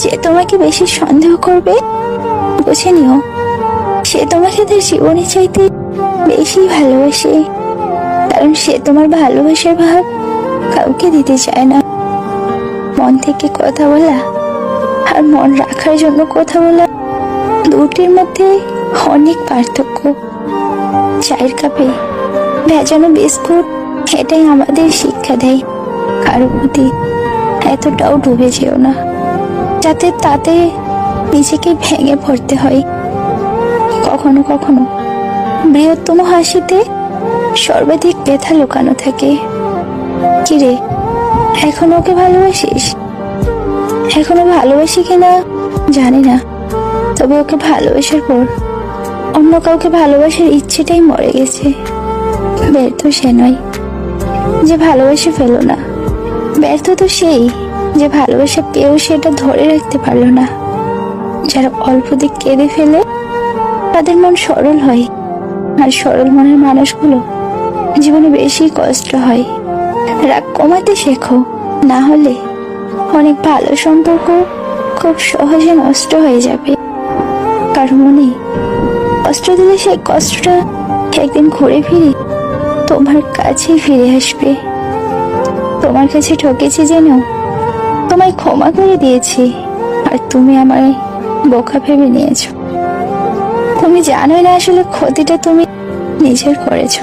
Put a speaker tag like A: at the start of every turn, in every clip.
A: যে তোমাকে বেশি সন্দেহ করবে, বুঝে নিও। সে তোমাকে তার জীবনে চাইতে বেশি ভালোবাসে, কারণ সে তোমার ভালোবাসার ভাব কাউকে দিতে চায় না। মন থেকে কথা বলা আর মন রাখার জন্য কথা বলা দুটির মধ্যে অনেক পার্থক্য। চায়ের কাপে ভেজানো বিস্কুট এটাই আমাদের শিক্ষা দেয়, কারও প্রতি এতটাও ডুবে যেও না। যাতে তাতে নিজেকে ভেঙে পড়তে হয়। কখনো কখনো বৃহত্তম হাসিতে সর্বাধিক ব্যথা লুকানো থাকে। কিরে এখন ওকে ভালোবাসিস? এখনও ভালোবাসি কিনা জানি না। তবে ওকে ভালোবাসার পর অন্য কাউকে ভালোবাসার ইচ্ছেটাই মরে গেছে। ব্যর্থ সে নয়, যে ভালোবেসে ফেলো না। ব্যর্থ তো সেই। যে ভালোবাসা পেয়েও সেটা ধরে রাখতে পারল না। যারা অল্প দিক কেঁদে ফেলে, তাদের মন সরল হয়। আর সরল মনের মানুষগুলো জীবনে বেশি কষ্ট হয়। রাগ কমাতে শেখো। না হলে অনেক ভালো সম্পর্ক খুব সহজে নষ্ট হয়ে যাবে। কারণ মনে কষ্ট দিলে সেই কষ্টটা একদিন ঘুরে ফিরে তোমার কাছেই ফিরে আসবে। তোমার কাছে ঠকেছি যেন তোমায় ক্ষমা করে দিয়েছি, আর তুমি আমায় বোকা ভেবে নিয়েছো। তুমি জানোই না আসলে ক্ষতিটা তুমি নিজের করেছ।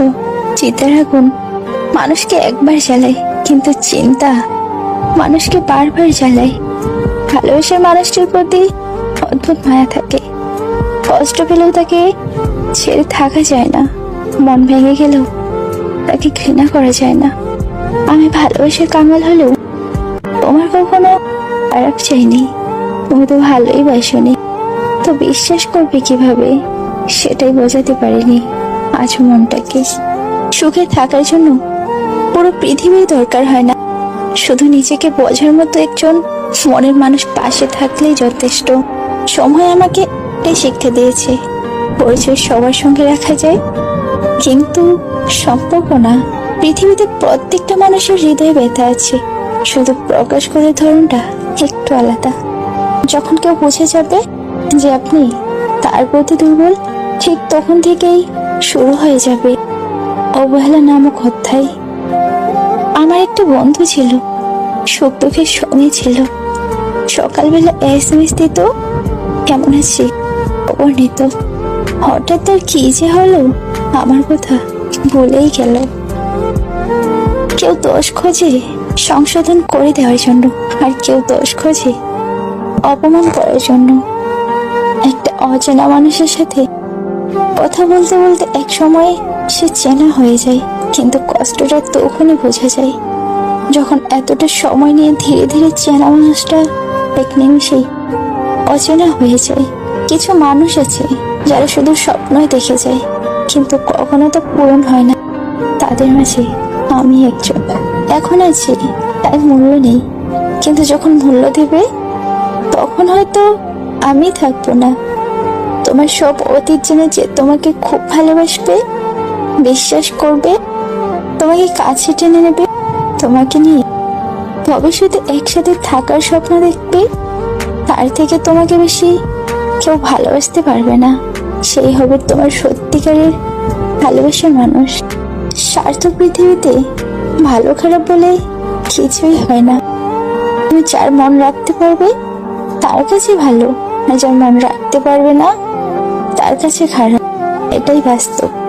A: চিন্তার আগুন মানুষকে একবার জ্বালায়, কিন্তু চিন্তা মানুষকে বারবার জ্বালায়। ভালোবাসার মানুষটির প্রতি অদ্ভুত মায়া থাকে। কষ্ট পেলেও তাকে ছেড়ে থাকা যায় না। মন ভেঙে গেলেও তাকে ঘৃণা করা যায় না। আমি ভালোবাসার কাঙাল হলেও তোমার কখনো খারাপ চাইনি। তুমি তো ভালোই বাসনি। তো বিশ্বাস করবে কীভাবে? সেটাই বোঝাতে পারিনি। আজ মনটাকে সুখে থাকার জন্য পুরো পৃথিবীর দরকার হয় না। শুধু নিজেকে বোঝার মতো একজন মনের মানুষ পাশে থাকলেই যথেষ্ট। সময় আমাকে এটাই শিক্ষা দিয়েছে। পরিচয় সবার সঙ্গে রাখা যায়। কিন্তু সম্পর্ক না। পৃথিবীতে প্রত্যেকটা মানুষের হৃদয়ে ব্যথা আছে। শুধু প্রকাশ করার ধরনটা একটু আলাদা। যখন কেউ বুঝে যাবে যে আপনি তার প্রতি দুর্বল, ঠিক তখন থেকেই শুরু হয়ে যাবে অবহেলা নামক অধ্যায়। আমার একটা বন্ধু ছিল, সুখ দুঃখের সঙ্গে ছিল। সকালবেলা এস এম এস দিত, কেমন আছি? খবর নিত হঠাৎ তার কি যে হলো, আমার কথা ভুলেই গেল। কেউ দোষ খোঁজে সংশোধন করে দেওয়ার জন্য আর কেউ দোষ খোঁজে, অপমান করার জন্য। একটা অচেনা মানুষের সাথে কথা বলতে বলতে এক সময় সে চেনা হয়ে যায়, কিন্তু কষ্টটা তখনই বোঝা যায়। যখন এতটা সময় নিয়ে ধীরে ধীরে চেনা মানুষটা এক নিমিষেই অচেনা হয়ে যায়। কিছু মানুষ আছে যারা শুধু স্বপ্নই দেখে যায়, কিন্তু কখনো তো পূরণ হয় না। তাদের মাঝে আমি একজন। এখন আছি তার মূল্য নেই। কিন্তু যখন মূল্য দেবে, তখন হয়তো আমি থাকব না। তোমার সব অতীত জেনে যে তোমাকে খুব ভালোবাসবে, বিশ্বাস করবে, তোমাকে কাছে টেনে নেবে, তোমাকে নিয়ে ভবিষ্যতে একসাথে থাকার স্বপ্ন দেখবে, তার থেকে তোমাকে বেশি কেউ ভালোবাসতে পারবে না। সেই হবে তোমার সত্যিকারের ভালোবাসার মানুষ। স্বার্থ পৃথিবীতে ভালো খারাপ বলে কিছুই হয় না। তুমি যার মন রাখতে পারবে, তার কাছে ভালো। যার মন রাখতে পারবে না, তার কাছে খারাপ। এটাই বাস্তব।